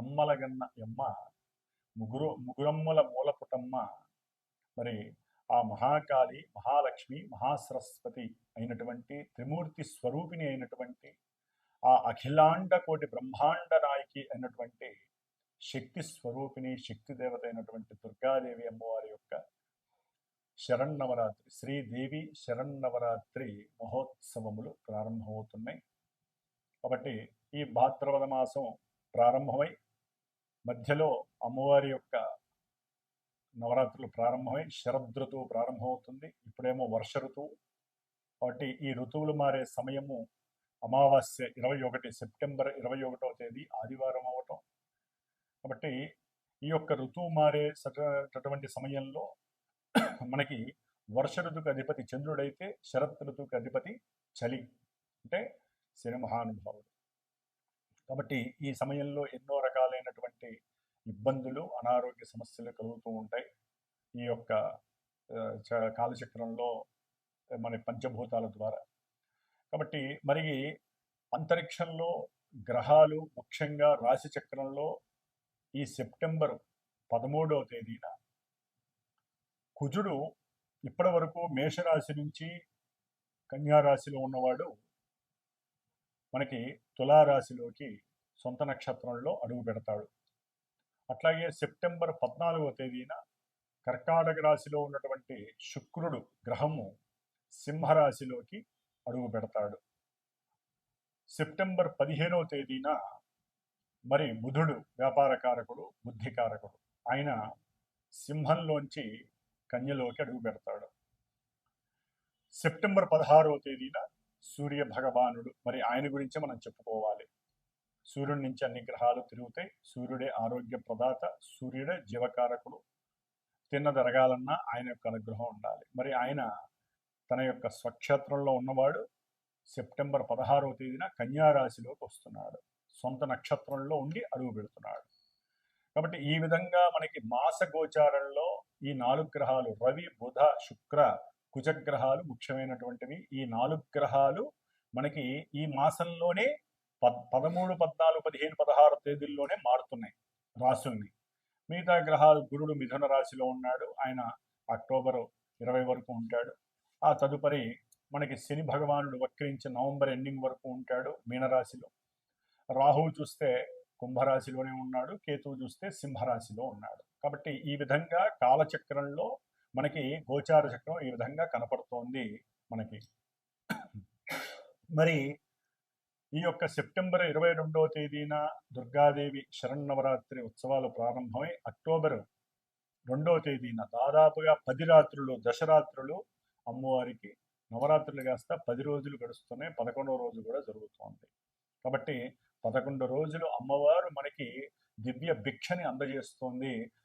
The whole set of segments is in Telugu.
అమ్మలగన్న ఎమ్మ ముగ్గురు ముగురమ్మల మూలపుటమ్మ. మరి ఆ మహాకాళి మహాలక్ష్మి మహాసరస్వతి అయినటువంటి త్రిమూర్తి స్వరూపిణి అయినటువంటి ఆ అఖిలాండ కోటి బ్రహ్మాండ నాయకి అయినటువంటి శక్తి స్వరూపిణి శక్తి దేవత అయినటువంటి దుర్గాదేవి అమ్మవారి యొక్క శరన్నవరాత్రి శ్రీదేవి శరన్నవరాత్రి మహోత్సవములు ప్రారంభమవుతున్నాయి. కాబట్టి ఈ భాద్రపద మాసం ప్రారంభమై మధ్యలో అమ్మవారి యొక్క నవరాత్రులు ప్రారంభమై శరదృతువు ప్రారంభమవుతుంది. ఇప్పుడేమో వర్ష ఋతువు. కాబట్టి ఈ ఋతువులు మారే సమయము అమావాస్య ఇరవై ఒకటి సెప్టెంబర్ ఇరవై ఒకటో తేదీ ఆదివారం అవటం. కాబట్టి ఈ యొక్క ఋతువు మారే సటటువంటి సమయంలో మనకి వర్ష ఋతుకు అధిపతి చంద్రుడైతే శరత్ ఋతువుకి అధిపతి చలి. అంటే శని మహానుభావుడు. కాబట్టి ఈ సమయంలో ఎన్నో రకాలైనటువంటి ఇబ్బందులు అనారోగ్య సమస్యలు కలుగుతూ ఉంటాయి. ఈ యొక్క చ- కాలచక్రంలో మన పంచభూతాల ద్వారా. కాబట్టి మరి అంతరిక్షంలో గ్రహాలు ముఖ్యంగా రాశి చక్రంలో ఈ సెప్టెంబర్ పదమూడవ తేదీన కుజుడు ఇప్పటి వరకు మేషరాశి నుంచి కన్యారాశిలో ఉన్నవాడు మనకి తులారాశిలోకి సొంత నక్షత్రంలో అడుగు పెడతాడు. అట్లాగే సెప్టెంబర్ పద్నాలుగవ తేదీన కర్కాటక రాశిలో ఉన్నటువంటి శుక్రుడు గ్రహము సింహరాశిలోకి అడుగు పెడతాడు. సెప్టెంబర్ పదిహేనవ తేదీన మరి బుధుడు వ్యాపారకారకుడు బుద్ధికారకుడు ఆయన సింహంలోంచి కన్యలోకి అడుగు పెడతాడు. సెప్టెంబర్ పదహారవ తేదీన సూర్య భగవానుడు. మరి ఆయన గురించి మనం చెప్పుకోవాలి. సూర్యుడి నుంచి అన్ని గ్రహాలు తిరుగుతాయి. సూర్యుడే ఆరోగ్య ప్రదాత సూర్యుడే జీవకారకుడు. తిన్నదరగాలన్నా ఆయన యొక్క అనుగ్రహం ఉండాలి. మరి ఆయన తన యొక్క స్వక్షేత్రంలో ఉన్నవాడు సెప్టెంబర్ పదహారవ తేదీన కన్యారాశిలోకి వస్తున్నాడు. సొంత నక్షత్రంలో ఉండి అడుగు పెడుతున్నాడు. కాబట్టి ఈ విధంగా మనకి మాస గోచారంలో ఈ నాలుగు గ్రహాలు రవి బుధ శుక్ర కుజగ్రహాలు ముఖ్యమైనటువంటివి. ఈ నాలుగు గ్రహాలు మనకి ఈ మాసంలోనే పద్ పదమూడు పద్నాలుగు పదిహేను పదహారు తేదీల్లోనే మారుతున్నాయి రాసుల్ని మిగతా గ్రహాలు గురుడు మిథున రాశిలో ఉన్నాడు. ఆయన అక్టోబర్ ఇరవై వరకు ఉంటాడు. ఆ తదుపరి మనకి శని భగవానుడు వక్రించి నవంబర్ ఎండింగ్ వరకు ఉంటాడు మీనరాశిలో. రాహువు చూస్తే కుంభరాశిలోనే ఉన్నాడు. కేతువు చూస్తే సింహరాశిలో ఉన్నాడు. కాబట్టి ఈ విధంగా కాలచక్రంలో మనకి గోచార చక్రం ఈ విధంగా కనపడుతోంది మనకి. మరి ఈ యొక్క సెప్టెంబర్ ఇరవై రెండవ తేదీన దుర్గాదేవి శరన్నవరాత్రి ఉత్సవాలు ప్రారంభమై అక్టోబర్ రెండవ తేదీన దాదాపుగా పది రాత్రులు దశరాత్రులు అమ్మవారికి నవరాత్రులు కాస్త పది రోజులు గడుస్తున్నాయి పదకొండవ రోజు కూడా జరుగుతోంది. కాబట్టి పదకొండు రోజులు అమ్మవారు మనకి దివ్య భిక్షని అందజేస్తోంది.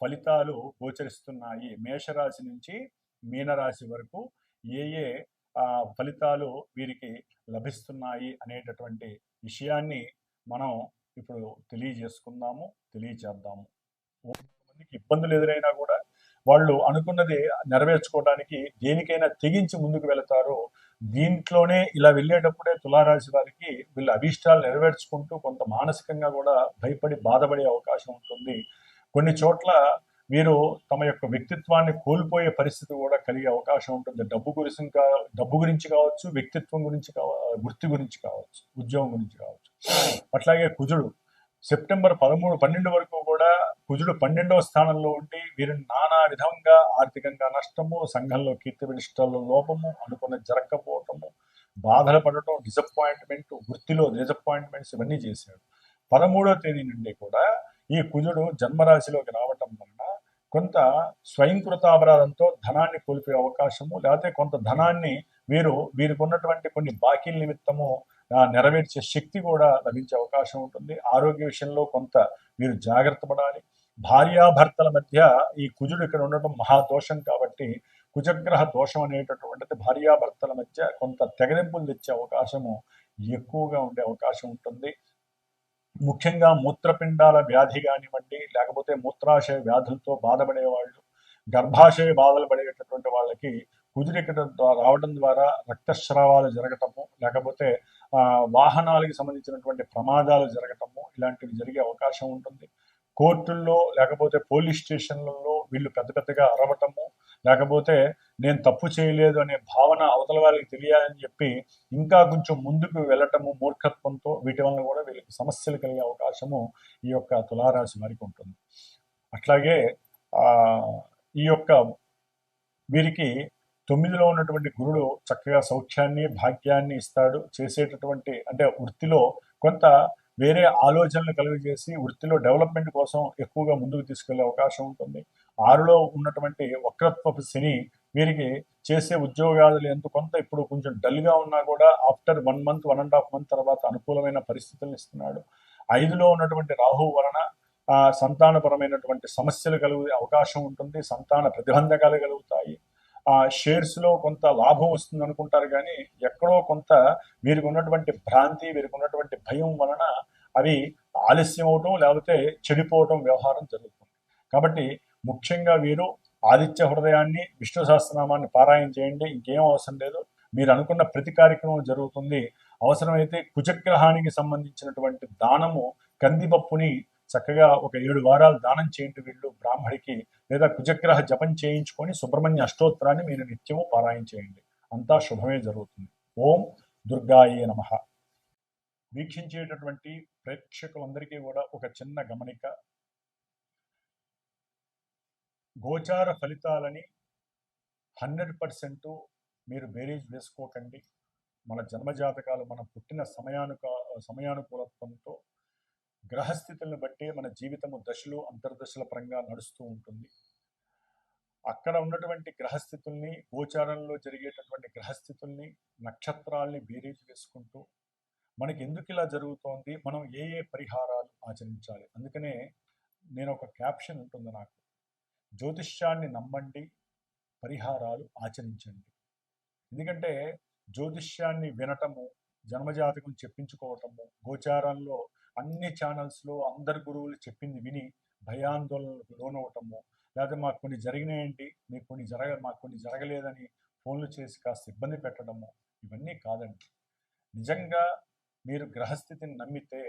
ఫలితాలు గోచరిస్తున్నాయి. మేషరాశి నుంచి మీనరాశి వరకు ఏ ఏ ఫలితాలు వీరికి లభిస్తున్నాయి అనేటటువంటి విషయాన్ని మనం ఇప్పుడు తెలియజేసుకుందాము తెలియచేద్దాము. మందికి ఇబ్బందులు ఎదురైనా కూడా వాళ్ళు అనుకున్నది నెరవేర్చుకోవడానికి దేనికైనా తెగించి ముందుకు వెళతారో. దీంట్లోనే ఇలా వెళ్ళేటప్పుడే తులారాశి వారికి వీళ్ళ అభీష్టాలు నెరవేర్చుకుంటూ కొంత మానసికంగా కూడా భయపడి బాధపడే అవకాశం ఉంటుంది. కొన్ని చోట్ల వీరు తమ యొక్క వ్యక్తిత్వాన్ని కోల్పోయే పరిస్థితి కూడా కలిగే అవకాశం ఉంటుంది. డబ్బు గురించి డబ్బు గురించి కావచ్చు వ్యక్తిత్వం గురించి కావచ్చు వృత్తి గురించి కావచ్చు ఉద్యోగం గురించి కావచ్చు. అట్లాగే కుజుడు సెప్టెంబర్ పదమూడు పన్నెండు వరకు కూడా కుజుడు పన్నెండవ స్థానంలో ఉండి వీరిని నానా విధంగా ఆర్థికంగా నష్టము సంఘంలో కీర్తి వినిష్టల్లో లోపము అనుకున్న జరగకపోవటము బాధలు పడటం డిసప్పాయింట్మెంట్ వృత్తిలో డిసప్పాయింట్మెంట్స్ ఇవన్నీ చేశాడు. పదమూడవ తేదీ నుండి కూడా ఈ కుజుడు జన్మరాశిలోకి రావటం వలన కొంత స్వయంకృతాపరాధంతో ధనాన్ని కోల్పోయే అవకాశము లేకపోతే కొంత ధనాన్ని వీరు వీరికి ఉన్నటువంటి కొన్ని బాకీల నిమిత్తము నెరవేర్చే శక్తి కూడా లభించే అవకాశం ఉంటుంది. ఆరోగ్య విషయంలో కొంత వీరు జాగ్రత్త పడాలి. భార్యాభర్తల మధ్య ఈ కుజుడు ఇక్కడ ఉండటం మహాదోషం కాబట్టి కుజగ్రహ దోషం అనేటటువంటిది భార్యాభర్తల మధ్య కొంత తెగదెంపులు తెచ్చే అవకాశము ఎక్కువగా ఉండే అవకాశం ఉంటుంది. ముఖ్యంగా మూత్రపిండాల వ్యాధి కానివ్వండి లేకపోతే మూత్రాశయ వ్యాధులతో బాధపడే వాళ్ళు గర్భాశయ బాధలు పడేటటువంటి వాళ్ళకి కుదిరికట రావడం ద్వారా రక్తస్రావాలు జరగటము లేకపోతే వాహనాలకు సంబంధించినటువంటి ప్రమాదాలు జరగటము ఇలాంటివి జరిగే అవకాశం ఉంటుంది. కోర్టుల్లో లేకపోతే పోలీస్ స్టేషన్లలో వీళ్ళు పెద్ద పెద్దగా అరవటము లేకపోతే నేను తప్పు చేయలేదు అనే భావన అవతల వారికి తెలియాలని చెప్పి ఇంకా కొంచెం ముందుకు వెళ్ళటము మూర్ఖత్వంతో వీటి వలన కూడా వీళ్ళకి సమస్యలు కలిగే అవకాశము ఈ యొక్క తులారాశి వారికి ఉంటుంది. అట్లాగే ఈ యొక్క వీరికి తొమ్మిదిలో ఉన్నటువంటి గురుడు చక్కగా సౌఖ్యాన్ని భాగ్యాన్ని ఇస్తాడు. చేసేటటువంటి అంటే వృత్తిలో కొంత వేరే ఆలోచనలు కలుగజేసి వృత్తిలో డెవలప్మెంట్ కోసం ఎక్కువగా ముందుకు తీసుకెళ్ళే అవకాశం ఉంటుంది. ఆరులో ఉన్నటువంటి వక్రత్వపు శని వీరికి చేసే ఉద్యోగాలు ఎంత కొంత ఇప్పుడు కొంచెం డల్గా ఉన్నా కూడా after one month one and half month తర్వాత అనుకూలమైన పరిస్థితులను ఇస్తున్నాడు. ఐదులో ఉన్నటువంటి రాహు వలన ఆ, సంతానపరమైనటువంటి సమస్యలు కలిగే అవకాశం ఉంటుంది సంతాన ప్రతిబంధకాలు కలుగుతాయి. ఆ షేర్స్లో కొంత లాభం వస్తుంది అనుకుంటారు కానీ ఎక్కడో కొంత వీరికి ఉన్నటువంటి భ్రాంతి వీరికి ఉన్నటువంటి భయం వలన అవి ఆలస్యం అవటం లేకపోతే చెడిపోవటం వ్యవహారం జరుగుతుంది. కాబట్టి ముఖ్యంగా వీరు ఆదిత్య హృదయాన్ని విష్ణు సహస్రనామాన్ని పారాయణ చేయండి ఇంకేం అవసరం లేదు. మీరు అనుకున్న ప్రతి కార్యక్రమం జరుగుతుంది. అవసరమైతే కుజగ్రహానికి సంబంధించినటువంటి దానము కందిపప్పుని చక్కగా ఒక ఏడు వారాలు దానం చేయండి వీళ్ళు బ్రాహ్మడికి లేదా కుజగ్రహ జపం చేయించుకొని సుబ్రహ్మణ్య అష్టోత్తరాన్ని మీరు నిత్యము పారాయణ చేయండి. అంతా శుభమే జరుగుతుంది. ఓం దుర్గాయే నమ. వీక్షించేటటువంటి ప్రేక్షకులందరికీ కూడా ఒక చిన్న గమనిక. గోచార ఫలితాలని హండ్రెడ్ పర్సెంట్ మీరు బేరీజ్ వేసుకోకండి. మన జన్మజాతకాలు మనం పుట్టిన సమయానుక సమయానుకూలత్వంతో గ్రహస్థితులను బట్టి మన జీవితము దశలు అంతర్దశల పరంగా నడుస్తూ ఉంటుంది. అక్కడ ఉన్నటువంటి గ్రహస్థితుల్ని గోచారంలో జరిగేటటువంటి గ్రహస్థితుల్ని నక్షత్రాల్ని బేరీజ్ వేసుకుంటూ మనకి ఎందుకు ఇలా జరుగుతోంది? మనం ఏ ఏ పరిహారాలు ఆచరించాలి? అందుకనే నేను ఒక క్యాప్షన్ ఉంటుంది నాకు. జ్యోతిష్యాన్ని నమ్మండి పరిహారాలు ఆచరించండి. ఎందుకంటే జ్యోతిష్యాన్ని వినటము జన్మజాతకం చెప్పించుకోవటము గోచారంలో అన్ని ఛానల్స్లో అందరు గురువులు చెప్పింది విని భయాందోళనలకు లోనవటము లేదా మాకు కొన్ని జరిగినాయండి మీకు కొన్ని జరగ మాకు కొన్ని జరగలేదని ఫోన్లు చేసి కాస్త ఇబ్బంది పెట్టడము ఇవన్నీ కాదండి. నిజంగా మీరు గ్రహస్థితిని నమ్మితే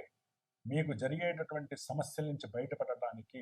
మీకు జరిగేటటువంటి సమస్యల నుంచి బయటపడటానికి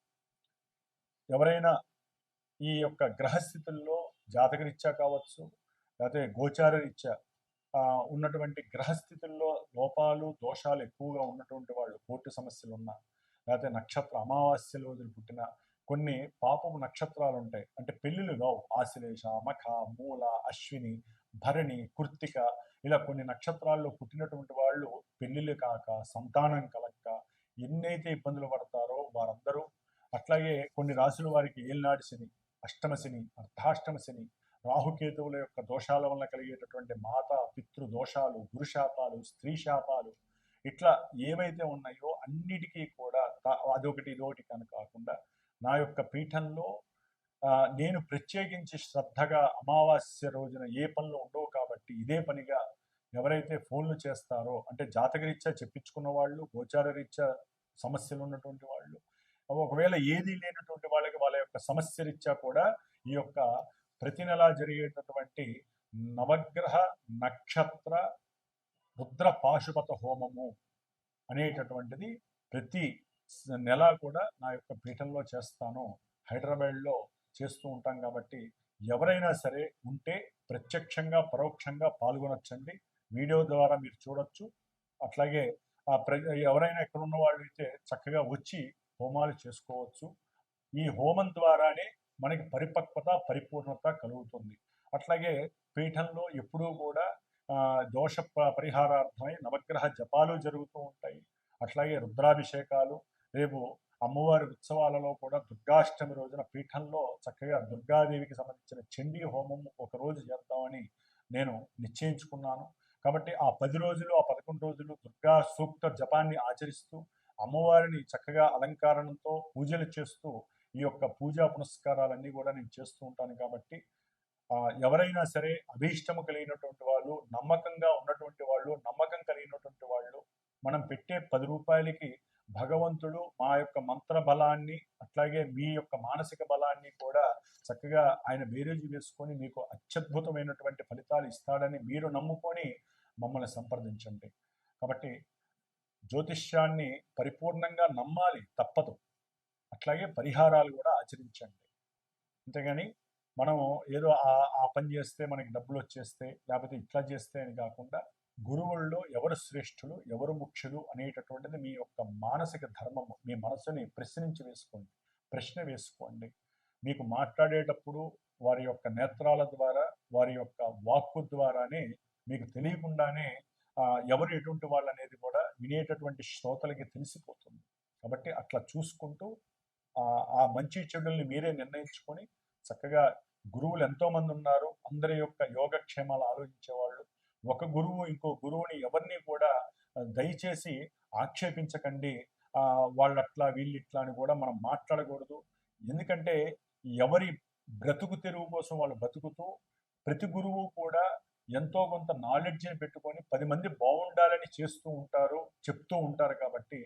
ఎవరైనా ఈ యొక్క గ్రహస్థితుల్లో జాతకరీత్యా కావచ్చు లేకపోతే గోచార రీత్యా ఉన్నటువంటి గ్రహస్థితుల్లో లోపాలు దోషాలు ఎక్కువగా ఉన్నటువంటి వాళ్ళు కోర్టు సమస్యలు ఉన్నా లేకపోతే నక్షత్ర అమావాస్యలు వదిలి పుట్టిన కొన్ని పాపము నక్షత్రాలు ఉంటాయి అంటే పెళ్ళిళ్ళు కావు ఆశ్లేష మఖ మూల అశ్విని భరణి కృత్తిక ఇలా కొన్ని నక్షత్రాల్లో పుట్టినటువంటి వాళ్ళు పెళ్ళిళ్ళు కాక సంతానం కలక్క ఎన్నైతే ఇబ్బందులు పడతారో వారందరూ అట్లాగే కొన్ని రాసుల వారికి ఏలినాటి శని అష్టమ శని అర్ధాష్టమ శని రాహుకేతువుల యొక్క దోషాల వల్ల కలిగేటటువంటి మాత పితృ దోషాలు గురుశాపాలు స్త్రీ శాపాలు ఇట్లా ఏవైతే ఉన్నాయో అన్నిటికీ కూడా అదొకటి ఇదొకటి కనుక కాకుండా నా యొక్క పీఠంలో నేను ప్రత్యేకించి శ్రద్ధగా అమావాస్య రోజున ఏ పనులు ఉండవు కాబట్టి ఇదే పనిగా ఎవరైతే ఫోన్లు చేస్తారో అంటే జాతకరీత్యా చెప్పించుకున్న వాళ్ళు గోచార రీత్యా సమస్యలు ఉన్నటువంటి వాళ్ళు ఒకవేళ ఏది లేనటువంటి వాళ్ళకి వాళ్ళ యొక్క సమస్య రీత్యా కూడా ఈ యొక్క ప్రతి నెలా జరిగేటటువంటి నవగ్రహ నక్షత్ర రుద్ర పాశుపత హోమము అనేటటువంటిది ప్రతి నెల కూడా నా యొక్క పీఠంలో చేస్తాను. హైదరాబాద్లో చేస్తూ ఉంటాం కాబట్టి ఎవరైనా సరే ఉంటే ప్రత్యక్షంగా పరోక్షంగా పాల్గొనొచ్చండి. వీడియో ద్వారా మీరు చూడొచ్చు. అట్లాగే ఆ ప్ర ఎవరైనా ఎక్కడ ఉన్న వాళ్ళు అయితే చక్కగా వచ్చి హోమాలు చేసుకోవచ్చు. ఈ హోమం ద్వారానే మనకి పరిపక్వత పరిపూర్ణత కలుగుతుంది. అట్లాగే పీఠంలో ఎప్పుడూ కూడా దోష ప- పరిహారార్థమై నవగ్రహ జపాలు జరుగుతూ ఉంటాయి. అట్లాగే రుద్రాభిషేకాలు రేపు అమ్మవారి ఉత్సవాలలో కూడా దుర్గాష్టమి రోజున పీఠంలో చక్కగా దుర్గాదేవికి సంబంధించిన చండీ హోమం ఒక రోజు చేద్దామని నేను నిశ్చయించుకున్నాను. కాబట్టి ఆ పది రోజులు ఆ పదకొండు రోజులు దుర్గా సూక్త జపాన్ని ఆచరిస్తూ అమ్మవారిని చక్కగా అలంకారణంతో పూజలు చేస్తూ ఈ యొక్క పూజా పునస్కారాలన్నీ కూడా నేను చేస్తూ ఉంటాను కాబట్టి ఎవరైనా సరే అభీష్టము కలిగినటువంటి వాళ్ళు నమ్మకంగా ఉన్నటువంటి వాళ్ళు నమ్మకం కలిగినటువంటి వాళ్ళు మనం పెట్టే పది రూపాయలకి భగవంతుడు మా యొక్క మంత్ర బలాన్ని అట్లాగే మీ యొక్క మానసిక బలాన్ని కూడా చక్కగా ఆయన బేరేజీ వేసుకొని మీకు అత్యద్భుతమైనటువంటి ఫలితాలు ఇస్తాడని మీరు నమ్ముకొని మమ్మల్ని సంప్రదించండి. కాబట్టి జ్యోతిష్యాన్ని పరిపూర్ణంగా నమ్మాలి తప్పదు. అట్లాగే పరిహారాలు కూడా ఆచరించండి. అంతేగాని మనం ఏదో ఆ ఆ పని చేస్తే మనకి డబ్బులు వచ్చేస్తే లేకపోతే ఇట్లా చేస్తే అని కాకుండా గురువుల్లో ఎవరు శ్రేష్ఠులు ఎవరు ముఖ్యులు అనేటటువంటిది మీ యొక్క మానసిక ధర్మము. మీ మనసుని ప్రశ్నించి వేసుకోండి. ప్రశ్న వేసుకోండి. మీకు మాట్లాడేటప్పుడు వారి యొక్క నేత్రాల ద్వారా వారి యొక్క వాక్కు ద్వారానే మీకు తెలియకుండానే ఎవరు ఎటువంటి వాళ్ళు అనేది కూడా వినేటటువంటి శ్రోతలకి తెలిసిపోతుంది. కాబట్టి అట్లా చూసుకుంటూ ఆ మంచి చెడుల్ని మీరే నిర్ణయించుకొని చక్కగా గురువులు ఎంతోమంది ఉన్నారు అందరి యొక్క యోగక్షేమాలు ఆలోచించేవాళ్ళు ఒక గురువు ఇంకో గురువుని ఎవరిని కూడా దయచేసి ఆక్షేపించకండి వాళ్ళు అట్లా వీళ్ళు ఇట్లా అని కూడా మనం మాట్లాడకూడదు. ఎందుకంటే ఎవరి బ్రతుకు తెరువు కోసం వాళ్ళు బ్రతుకుతూ ప్రతి గురువు కూడా ఎంతో కొంత నాలెడ్జ్ని పెట్టుకొని పది మంది బాగుండాలని చేస్తూ ఉంటారు చెప్తూ ఉంటారు కాబట్టి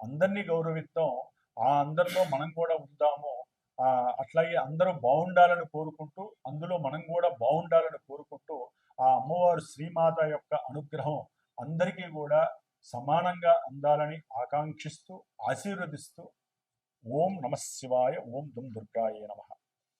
అందరినీ గౌరవిద్దాం ఆ అందరిలో మనం కూడా ఉందాము అట్లాగే అందరూ బాగుండాలని కోరుకుంటూ అందులో మనం కూడా బాగుండాలని కోరుకుంటూ ఆ అమ్మవారు శ్రీమాత యొక్క అనుగ్రహం అందరికీ కూడా సమానంగా అందాలని ఆకాంక్షిస్తూ ఆశీర్వదిస్తూ ఓం నమ శివాయ ఓం దుమ్ దుర్గాయ నమః.